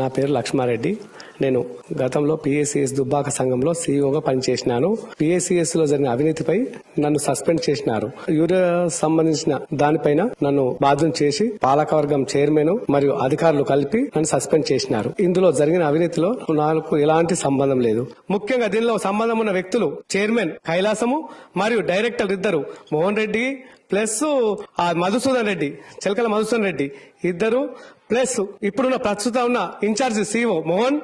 నా పేరు లక్ష్మారెడ్డి. నేను గతంలో పిఎస్సిఎస్ దుబ్బాక సంఘంలో సీఈఓగా పనిచేసినాను. పిఎస్సిఎస్లో జరిగిన అవినీతిపై నన్ను సస్పెండ్ చేసినారు. యూరియా సంబంధించిన దానిపైన నన్ను బాధ్యం చేసి పాలకవర్గం చైర్మన్ మరియు అధికారులు కలిపి నన్ను సస్పెండ్ చేసినారు. ఇందులో జరిగిన అవినీతిలో నాకు ఎలాంటి సంబంధం లేదు. ముఖ్యంగా దీనిలో సంబంధం ఉన్న వ్యక్తులు చైర్మన్ కైలాసము మరియు డైరెక్టర్ ఇద్దరు మోహన్ రెడ్డి ప్లస్ ఆ మధుసూదన్ రెడ్డి చిలకల మధుసూదన్ రెడ్డి. ఇద్దరు ప్లస్ ఇప్పుడున్న ప్రస్తుతం ఉన్న incharge CO Mohan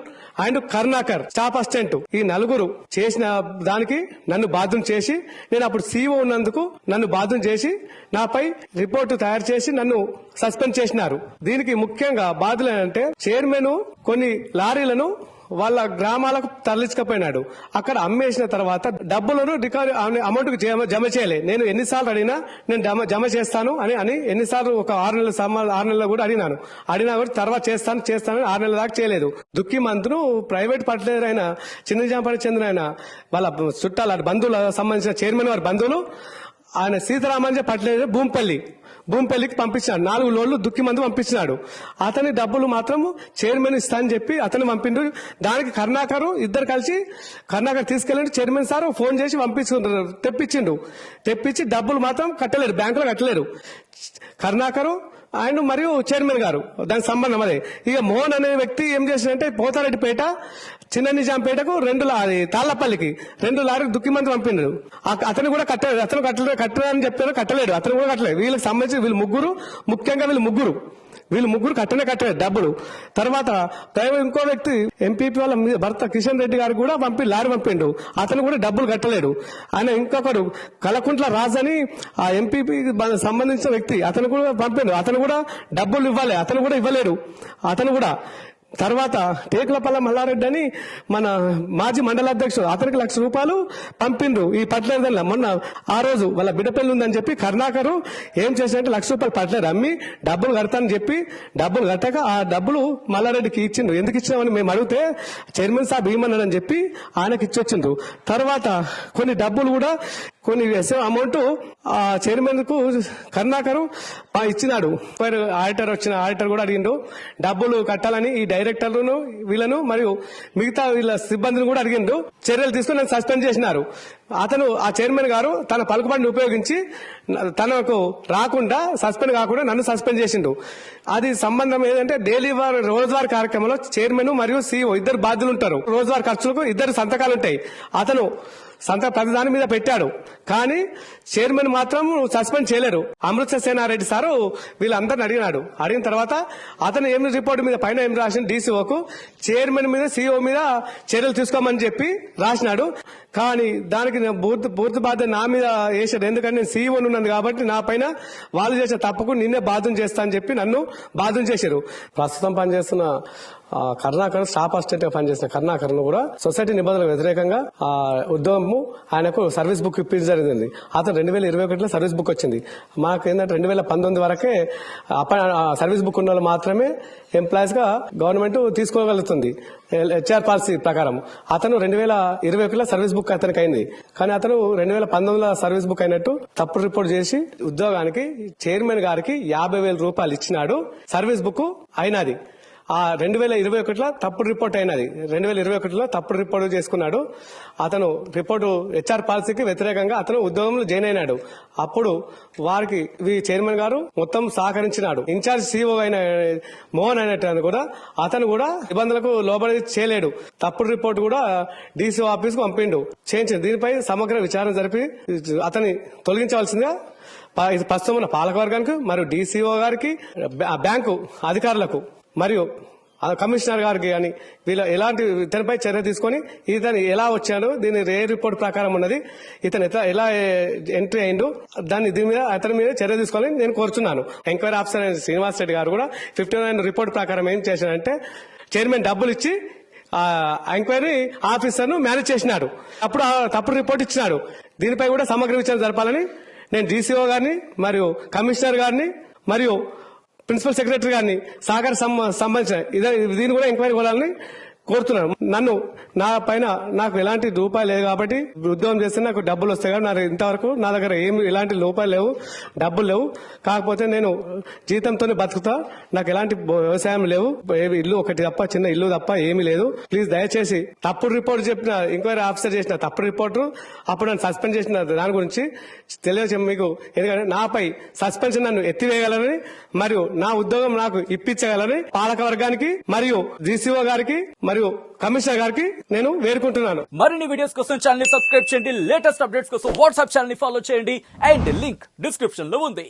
and Karunakar staff assistant ఈ నలుగురు చేసిన దానికి నన్ను బాధ్యం చేసి నేను అప్పుడు సీఓ ఉన్నందుకు నన్ను బాధ్యం చేసి నాపై రిపోర్టు తయారు చేసి నన్ను సస్పెండ్ చేసినారు. దీనికి ముఖ్యంగా బాధ్యులు అంటే చైర్మన్ కొన్ని లారీలను వాళ్ళ గ్రామాలకు తరలించకపోయినాడు. అక్కడ అమ్మేసిన తర్వాత డబ్బులను రికవరీ అమౌంట్ జమ జమ చేయలే. నేను ఎన్నిసార్లు అడిగినా నేను జమ జమ చేస్తాను అని అని ఎన్నిసార్లు ఒక ఆరు నెలల ఆరు నెలలు కూడా అడిగినాను. అడిగినా కూడా తర్వాత చేస్తాను చేస్తాను ఆరు నెలల దాకా చేయలేదు. దుక్కి మంత్రులు ప్రైవేట్ పట్టలేదు ఆయన చిన్న జాంపడికి చెందిన ఆయన వాళ్ళ చుట్టాల బంధువుల సంబంధించిన చైర్మన్ వారి బంధువులు ఆయన సీతారామంజ పట్టలేదు భూంపల్లి. భూంపల్లికి పంపించాడు నాలుగు లోన్లు దుక్కి మంది పంపించినాడు. అతని డబ్బులు మాత్రం చైర్మన్ ఇస్తా అని చెప్పి అతను పంపిండు. దానికి కర్ణాకరు ఇద్దరు కలిసి కర్ణాకర్ తీసుకెళ్ళండి. చైర్మన్ సార్ ఫోన్ చేసి పంపించుకుంటారు. తెప్పించిండు. తెప్పించి డబ్బులు మాత్రం కట్టలేరు. బ్యాంకులో కట్టలేరు. కర్ణాకరు ఆయన మరియు చైర్మన్ గారు. దానికి సంబంధం అదే. ఇక మోహన్ అనే వ్యక్తి ఏం చేసిందంటే పోతారెడ్డిపేట చిన్న నిజాంపేటకు రెండు లారీ తాళ్ళపల్లికి రెండు లారీ దుక్కి మంది పంపినారు అతను కూడా కట్టలేదు అతను కట్టలేదు కట్టలేదని చెప్పారు కట్టలేడు. అతను కూడా కట్టలేదు వీళ్ళకి సంబంధించి వీళ్ళు ముగ్గురు ముఖ్యంగా వీళ్ళు ముగ్గురు. వీళ్ళు ముగ్గురు కట్టనే కట్టలేదు డబ్బులు. తర్వాత ఇంకో వ్యక్తి ఎంపీపీ వాళ్ళ మీ- భర్త కిషన్ రెడ్డి గారు కూడా పంపి లారీ పంపిండు. అతను కూడా డబ్బులు కట్టలేడు. ఆయన ఇంకొకడు కలకుంట్ల రాజు అని ఆ ఎంపీపీ సంబంధించిన వ్యక్తి అతను కూడా పంపిండు. అతను కూడా డబ్బులు ఇవ్వాలి అతను కూడా ఇవ్వలేడు. అతను కూడా తర్వాత టేకులపల్ల మల్లారెడ్డి అని మన మాజీ మండల అధ్యక్షుడు అతనికి లక్ష రూపాయలు పంపిండ్రు ఈ పట్లేదల్లా మొన్న ఆ రోజు వాళ్ళ బిడ్డ పెళ్ళి ఉందని చెప్పి కరుణాకరు ఏం చేశారంటే లక్ష రూపాయలు పట్లేరు అమ్మి డబ్బులు కడతానని చెప్పి డబ్బులు కట్టక ఆ డబ్బులు మల్లారెడ్డికి ఇచ్చిండ్రు. ఎందుకు ఇచ్చినామని మేము అడిగితే చైర్మన్ సాబ్ ఇవ్వమన్నాడని చెప్పి ఆయనకి ఇచ్చొచ్చిండ్రు. తర్వాత కొన్ని డబ్బులు కూడా కొన్ని అమౌంట్ ఆ చైర్మన్కు కరుణాకరు ఇచ్చినాడు. మరి ఆడిటర్ వచ్చిన ఆడిటర్ కూడా అడిగిండు. డబ్బులు కట్టాలని ఈ డైరెక్టర్లను వీళ్ళను మరియు మిగతా వీళ్ళ సిబ్బందిని కూడా అడిగిండు. చర్యలు తీసుకుని నన్ను సస్పెండ్ చేసినారు. అతను ఆ చైర్మన్ గారు తన పలుకుబడిని ఉపయోగించి తనకు రాకుండా సస్పెండ్ కాకుండా నన్ను సస్పెండ్ చేసిండు. అది సంబంధం ఏదంటే డైలీ వార్ రోజువార్ కార్యక్రమంలో చైర్మన్ మరియు సీఓ ఇద్దరు బాధ్యులు ఉంటారు. రోజువారి ఖర్చులకు ఇద్దరు సంతకాలు ఉంటాయి. అతను సంత ప్రతి దాని మీద పెట్టాడు. కానీ చైర్మన్ మాత్రం సస్పెండ్ చేయలేరు అమృత సేనారెడ్డి సారు వీళ్ళందరిని అడిగినాడు. అడిగిన తర్వాత అతను ఏం రిపోర్ట్ మీద పైన ఏం రాసిన డీసీఓకు చైర్మన్ మీద సీఓ మీద చర్యలు తీసుకోమని చెప్పి రాసినాడు. కానీ దానికి నేను పూర్తి పూర్తి బాధ్యత నా మీద వేసాడు ఎందుకంటే నేను సీఈఓని ఉన్నాను కాబట్టి నా పైన వాళ్ళు చేసే తప్పకు నిన్నే బాధ్యం చేస్తా అని చెప్పి నన్ను బాధ్యం చేశారు. ప్రస్తుతం పనిచేస్తున్న కరుణాకర్ స్టాఫ్ అసిస్టెంట్గా పనిచేసిన కరుణాకర్ కూడా సొసైటీ నిబంధనలకు వ్యతిరేకంగా ఆ ఉద్యోగము ఆయనకు సర్వీస్ బుక్ ఇప్పించడం జరిగింది. అతను రెండు వేల ఇరవై ఒకటిలో సర్వీస్ బుక్ వచ్చింది. మాకు ఏంటంటే రెండు వేల పంతొమ్మిది వరకే సర్వీస్ బుక్ ఉన్న వాళ్ళు మాత్రమే ఎంప్లాయీస్గా గవర్నమెంట్ తీసుకోగలుగుతుంది. హెచ్ఆర్ పాలసీ ప్రకారం. అతను రెండు వేల ఇరవై ఒకటిలో సర్వీస్ బుక్ అతనికి అయింది. కానీ అతను రెండు వేల పంతొమ్మిదిలో సర్వీస్ బుక్ అయినట్టు తప్పుడు రిపోర్ట్ చేసి ఉద్యోగానికి చైర్మన్ గారికి యాభై వేల రూపాయలు ఇచ్చినాడు. సర్వీస్ బుక్ అయినది. ఆ రెండు వేల ఇరవై ఒకటిలో తప్పుడు రిపోర్ట్ అయినది. రెండు వేల ఇరవై ఒకటిలో తప్పుడు రిపోర్ట్ చేసుకున్నాడు. అతను రిపోర్టు హెచ్ఆర్ పాలసీకి వ్యతిరేకంగా అతను ఉద్యోగంలో జాయిన్ అయినాడు. అప్పుడు వారికి వి చైర్మన్ గారు మొత్తం సహకరించినాడు. ఇన్ఛార్జ్ సీఓ అయిన మోహన్ అయినట్టు కూడా అతను కూడా నిబంధనలకు లోబడి చేయలేడు. తప్పుడు రిపోర్ట్ కూడా డీసీఓ ఆఫీస్కు పంపిండు. చేయించింది దీనిపై సమగ్ర విచారణ జరిపి అతని తొలగించవలసిందిగా ప- ఇది ప్రస్తుతం ఉన్న పాలకవర్గానికి మరియు డీసీఓ గారికి బ్యాంకు అధికారులకు మరియు కమిషనర్ గారికి కానీ వీళ్ళ ఎలాంటి ఇతనిపై చర్య తీసుకొని ఇతను ఎలా వచ్చాడు దీని రే రిపోర్ట్ ప్రకారం ఉన్నది. ఇతను ఎలా ఎంట్రీ అయిండు దాన్ని దీని మీద అతని మీద చర్య తీసుకోవాలని నేను కోరుచున్నాను. ఎంక్వైరీ ఆఫీసర్ శ్రీనివాస్ రెడ్డి గారు కూడా ఫిఫ్టీ నైన్ రిపోర్ట్ ప్రకారం ఏం చేశాడంటే చైర్మన్ డబ్బులు ఇచ్చి ఎంక్వైరీ ఆఫీసర్ను మేనేజ్ చేసినాడు. అప్పుడు తప్పుడు రిపోర్ట్ ఇచ్చినాడు. దీనిపై కూడా సమగ్ర విచారణ జరపాలని నేను డీసీఓ గారిని మరియు కమిషనర్ గారిని మరియు ప్రిన్సిపల్ సెక్రటరీ గారిని సాగర్ సంబంధించిన దీన్ని కూడా ఎంక్వైరీ కోరాలని కోరుతున్నాను. నన్ను నా పైన నాకు ఎలాంటి రూపాయి లేదు కాబట్టి ఉద్యోగం చేస్తే నాకు డబ్బులు వస్తాయి కాబట్టి నాకు ఇంతవరకు నా దగ్గర ఏమి ఎలాంటి రూపాయలు లేవు డబ్బులు లేవు. కాకపోతే నేను జీతంతోనే బతుకుతా. నాకు ఎలాంటి వ్యవసాయం లేవు. ఇల్లు ఒకటి తప్ప చిన్న ఇల్లు తప్ప ఏమీ లేదు. ప్లీజ్ దయచేసి తప్పుడు రిపోర్ట్ చెప్పిన ఎంక్వైరీ ఆఫీసర్ చేసిన తప్పుడు రిపోర్టు అప్పుడు నన్ను సస్పెండ్ చేసిన దాని గురించి తెలియజేయ మీకు ఎందుకంటే నాపై సస్పెన్షన్ నన్ను ఎత్తివేయగలని మరియు నా ఉద్యోగం నాకు ఇప్పించగలని పాలక వర్గానికి మరియు జీసీఓ గారికి మరియు కమిషనర్ గారికి నేను వేడుకుంటున్నాను. మరిన్ని వీడియోస్ కోసం ఛానల్ సబ్స్క్రైబ్ చేయండి. లేటెస్ట్ అప్డేట్స్ కోసం వాట్సాప్ ఛానల్ ఫాలో చేయండి. అండ్ లింక్ డిస్క్రిప్షన్లో ఉంది.